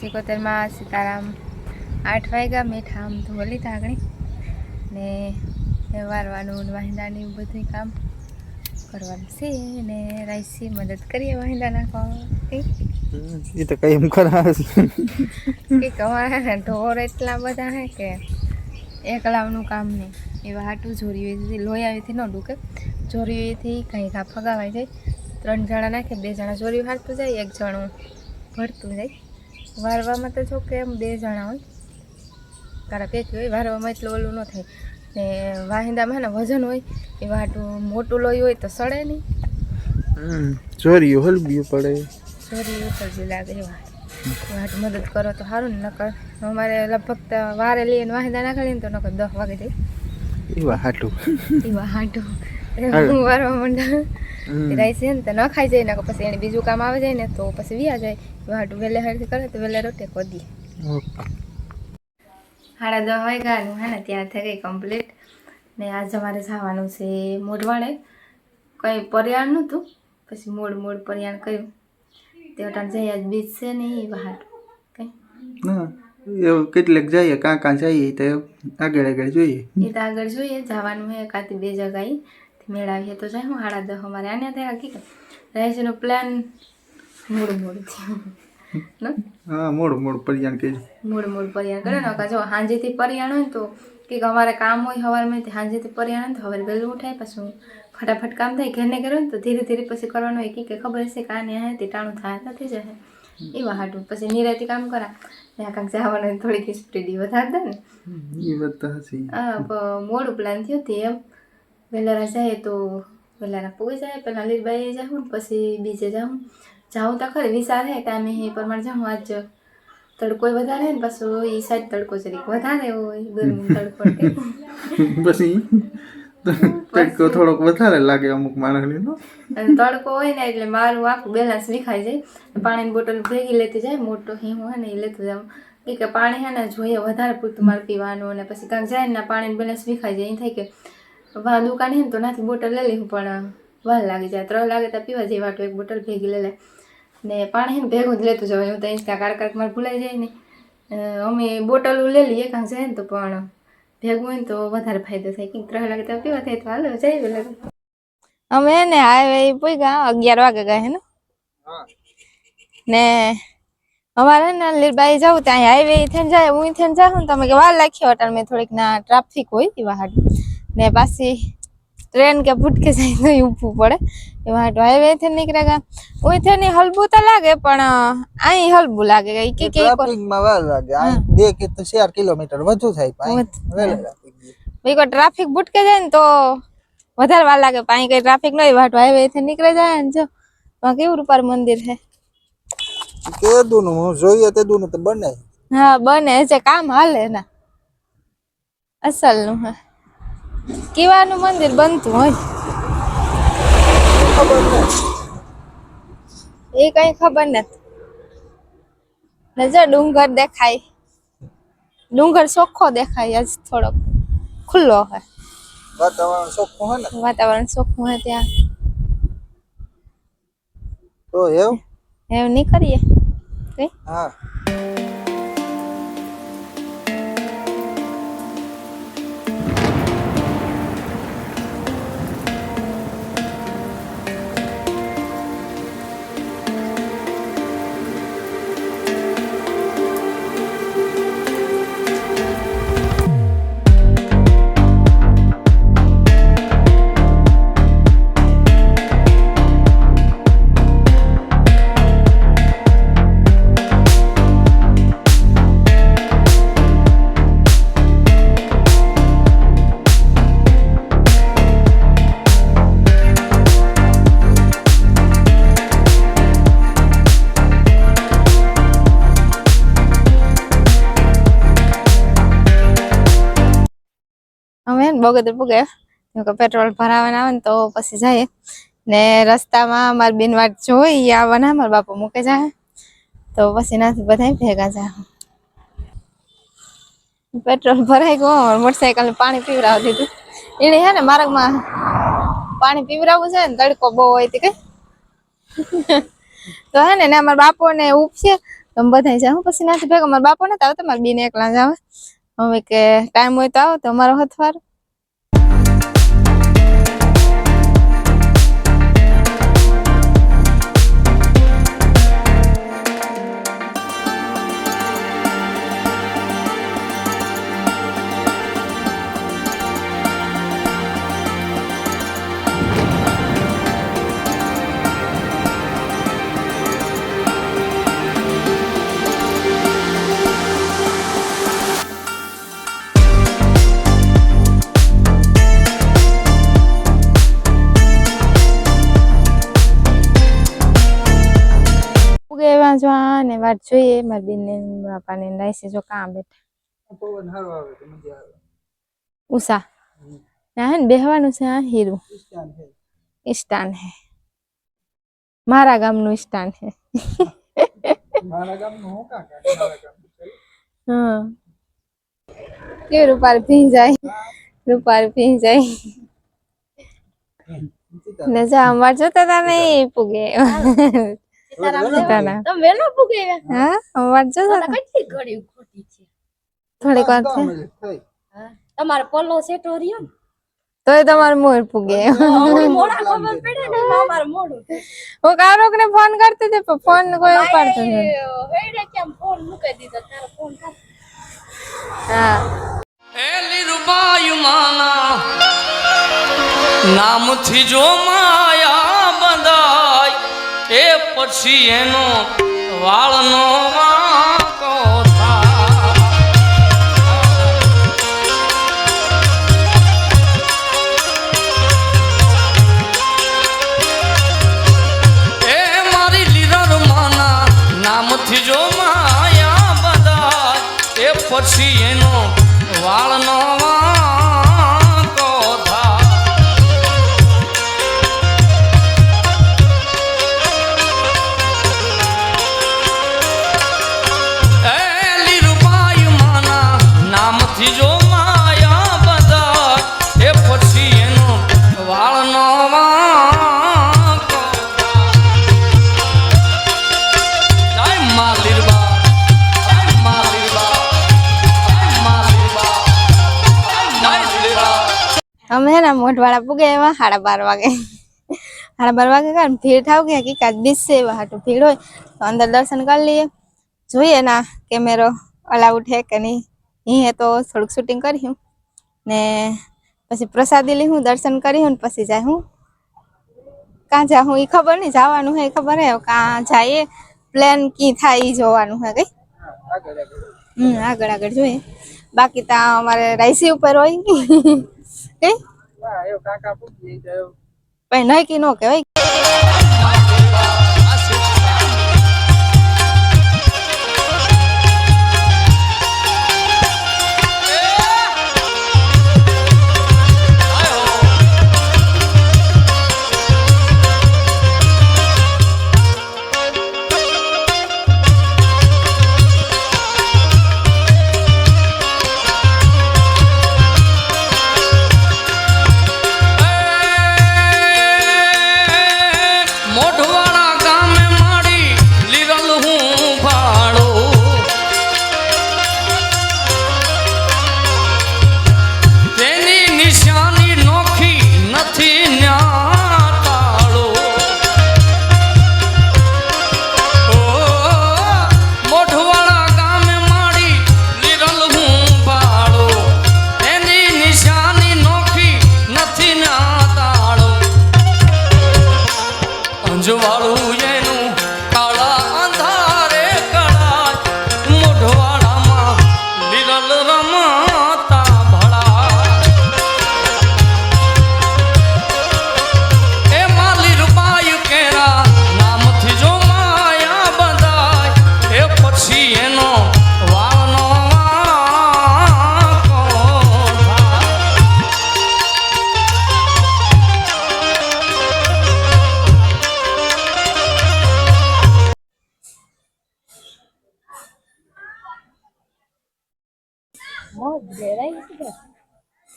સિકોતેરમાં સીતારામ આઠ વાગ્યા મેઠા આમ ધોલી તાગણી ને વારવાનું ને વાહિંદાનું બધું કામ કરવાનું છે ને રાઈસી મદદ કરીએ વાહિંદા નાખવા એ તો કઈ એમ કરાવે કે કમાણા ઢોર એટલા બધા હે કે એકલાવનું કામ નહીં. એવા હાટું જોરી લોહી આવીથી ન ડૂકે. હોયથી કંઈ ઘા ફગાવાઈ જાય. ત્રણ જણા નાખે બે જણા જોરી હારતું જાય એક જણું ભરતું જાય. વારવામાં તો જો કે એમ બે જણા હોય. કારણ કે હોય વારવામાં એટલું ઓલું ન થાય. ને વાહિંદામાં ને વજન હોય એ વાટું મોટું લોહી હોય તો સડે નહીં. ચોરીઓ હલબીઓ પડે. ચોરીઓ ઉતરજી લાગે વાટ મદદ કરો તો સારું ને નકર અમારે લગભગ વારે લઈને વાહિંદા નાખડીને તો નકર દસ વાગે જાય. એવા હાટું. એવા હાટું. વારવા માંડા. રાઈ છે ને તો ન ખાઈ જાય ને પછી એને બીજું કામ આવે જાય ને તો પછી વ્યા જાય. વાટું વહેલે હરથી કરે તો વહેલે રોટે કોદી હાડા સાડા હોય વાગ્યાનું હે ને ત્યાં થઈ ગઈ કમ્પ્લીટ ને આજ અમારે જવાનું છે મોઢવાડે. કંઈ પર્યાણ નહોતું પછી મોડ મોડ પર્યાણ કર્યું. તે અટાણ જઈએ આજ બીજ છે ને એ બહાર. કંઈ? કેટલેક જઈએ કાં કાં જઈએ તો આગળ આગળ જોઈએ. એ તો આગળ જોઈએ જવાનું હે કાંથી બે જગાએ. મેળાવીએ તો જાય હું સાડા દસ અમારે. આને ત્યાં કે રાઈસનો પ્લાન મોડું મોડું થયું હા મોડું મોડું પરિયાણ કહેજો. મૂળ મૂળ પરિયાણ કરે ને કાં જો સાંજેથી પરિયાણ હોય તો કે અમારે કામ હોય સવારમાં સાંજેથી પર્યાણ હોય તો સવારે વહેલું ઉઠાય પછી ફટાફટ કામ થાય ઘરને ઘરે ને તો ધીરે ધીરે પછી કરવાનું હોય. કે ખબર હશે કા ને તે ટાણું થાય નથી થઈ જશે. એવા હાટું. પછી નિરાતી કામ કરા. ત્યાં કાંક જવાનું થોડીક સ્પીડી વધારે દે ને. એ વાત તો હસી હા મોડું પ્લાન થયો તે એમ. વહેલારા જાય તો વહેલારા પૂગી જાય પહેલાં લીલબાઈ જાઉં ને પછી બીજે જાઉં જાઉં તો ખરી વિચાર હે ટાઈમે એ પ્રમાણે જાઉં આજ તડકો વધારે ને પાછો એ સાઈડ તડકો જરીક વધારે હોય ગરમી તડકો પછી તડકો થોડોક વધારે લાગે અમુક માણસની નો તડકો હોય ને એટલે મારું આખું બેલેન્સ વિખાઈ જાય પાણીની બોટલ ભેગી લેતી જાય મોટો હિમ હોય ને એ લેતું જાઉં કે પાણી હે ને જોઈએ વધારે પૂરતું મારે પીવાનું અને પછી કાંઈક જાય ને પાણીનું બેલેન્સ વિખાઈ જાય એ થાય કે વા દુકાન હે ને તો નાથી બોટલ લઈ લઈશું પણ વાર લાગી જાય ત્રણ લાગે તો પીવા જઈ વાટો એક બોટલ ભેગી લઈ લે. ને પાણી હે ને ભેગું જ લેતું જવાય હું તો અહીં કાંક કારક મારે ભૂલાઈ જાય ને. અમે બોટલ લઈ લઈએ કાંક જાય ને તો પણ ભેગું હોય ને તો વધારે ફાયદો થાય. કે ત્રણ લાગે તો પીવા થાય તો હાલો જઈ પેલા અમે ને હાઈવે પૂગ્યા અગિયાર વાગે ગયા હે ને? ને અમારે ને લીલબાઈ જવું ત્યાં હાઈવે થઈને જાય હું થઈને જાઉં ને તમે કે વાર લાખી હોટલ મેં થોડીક ના ટ્રાફિક હોય એવા હાટ ને પાછી ટ્રેન કે ભૂટકે જાય તો ઈ ઊભું પડે. એવા હાટ હાઈવે થી નીકળે ગયા. હું થઈને હલબું તો લાગે પણ અહીં હલબું લાગે. કે કે કે ટ્રાફિકમાં વાર લાગે. આ બે કે તો ચાર કિલોમીટર વધુ થાય પાછી વધુ. વહેલા traffic ગયું. ભાઈ કોઈ ટ્રાફિક ભૂટકે જાય ને તો વધારે વાર લાગે પાણી કઈ ટ્રાફિક નહીં વાટ હાઈવે થી નીકળે જાય ને જો. ત્યાં કેવું રૂપાર મંદિર છે કેદું નું હું જોઈએ તેદું નું તો બને. હા બને છે કામ હાલે ના. અસલનું હે. કીવાનું મંદિર બનતું હોય. એ કઈ ખબર નથી. નજર ડુંગર દેખાય. ડુંગર ચોખ્ખો દેખાય આજ થોડોક. ખુલ્લો હોય વાતાવરણ ચોખ્ખું હોય ને? વાતાવરણ ચોખ્ખું હોય ત્યાં. તો એવું? એવું નહીં કરીએ હા. અમે બગોદર પૂગે પેટ્રોલ ભરાવાના આવે ને તો પછી જાય ને રસ્તામાં મારી બેન વાટ જોઈ આવવાના મારા બાપુ મૂકે જાય. તો પછી નાથી બધા ભેગા જાય. પેટ્રોલ ભરાઈ ગયો મોટરસાયકલ પાણી પીવડાવી દીધું. એને હે ને માર્ગમાં પાણી પીવડાવવું છે ને, તડકો બહુ હોય તે કઈ. તો હે ને મારા બાપો ને ઉપ છે. તો બધા જાઉં પછી નાથી ભેગા, મારા બાપો ને તો આવતા, મારા બેન એકલા જ આવે હવે કે ટાઈમ હોય તો આવો તો અમારો હથવાર વાંચવા ને વાત જોઈએ. મારી બેન ને મારા બાપાને ને રાઈસે જો કામ બેઠા પવન સારો આવે તો મજા આવે? ઉષા. ના હે ને બેહવાનું છે આ હીરું. સ્ટાન હે. મારા ગામનું ઇસ્તાન હે. મારા ગામનું હું કાં મારા ગામનું હા. કે રૂપારી પી જાય રૂપાર પી જાય ને જામવાર જોતા તા નહીં પૂગે. તમે વેલો પૂગે હા તા કેટલી ઘડી ખોટી છે? થોડીક વાર છે. થઈ. પલ્લો સેટો રહ્યો ને? તોય તમારું મોર પૂગે હમણાં મોડા ખબર પડે ને અમારે મોડું હું કારોક ને ફોન કરતી હતી પણ ફોન કોઈ ઉપાડતો નથી જો કેમ એ પછી એનો વાળનો વાંકો એ મારી માના નામથી જો બંધાય એ પછી એનો વાળનો વાંકો અમે હે ને મોઢવાળા પૂગે એવા સાડા બાર વાગે. સાડા બાર વાગે કારણ ભીડ થાવ કે હકીકત બીસે એવા હાટું ભીડ હોય. તો અંદર દર્શન કરી લઈએ. જોઈએ ના કેમેરો અલાઉડ હે કે નહીં. અહીં તો થોડુંક શૂટિંગ કર્યું ને પછી પ્રસાદી લીધું દર્શન કરી ને પછી જાય હું. કાં જા હું એ ખબર નહીં, જવાનું હે ખબર હે. કાં જાય પ્લેન કી થાય એ જોવાનું હે કઈ? હમ, આગળ આગળ જોઈએ. બાકી ત્યાં અમારે રાઈસી ઉપર હોય. હા? કાકા પૂછી પણ નહીં કી નો કહેવાય.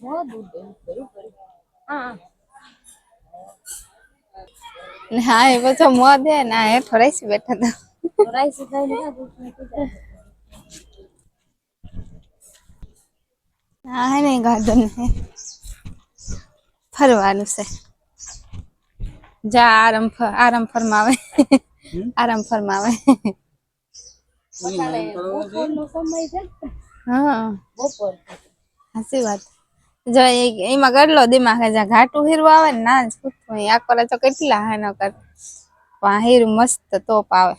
મોજ ઉડે ઉપર હા ને હા એ બધો મોં દે ના એ થોડા બેઠા હતા રાઈસ ખાઈને ના ભૂખ નથી જાય હા હે ને ગાર્ડન હે ફરવાનું છે જા આરામ ફ- આરામ ફરમાવે આરામ ફરમાવે બપોરનો સમય છે ને, હા બપોર સાચી વાત જો એમાં કેટલો દિમાગ છે જા ઘાટું હીરું આવે ને, ના જ. આ કરે તો કેટલા હે ન કર પણ હીરું મસ્ત તોપ આવે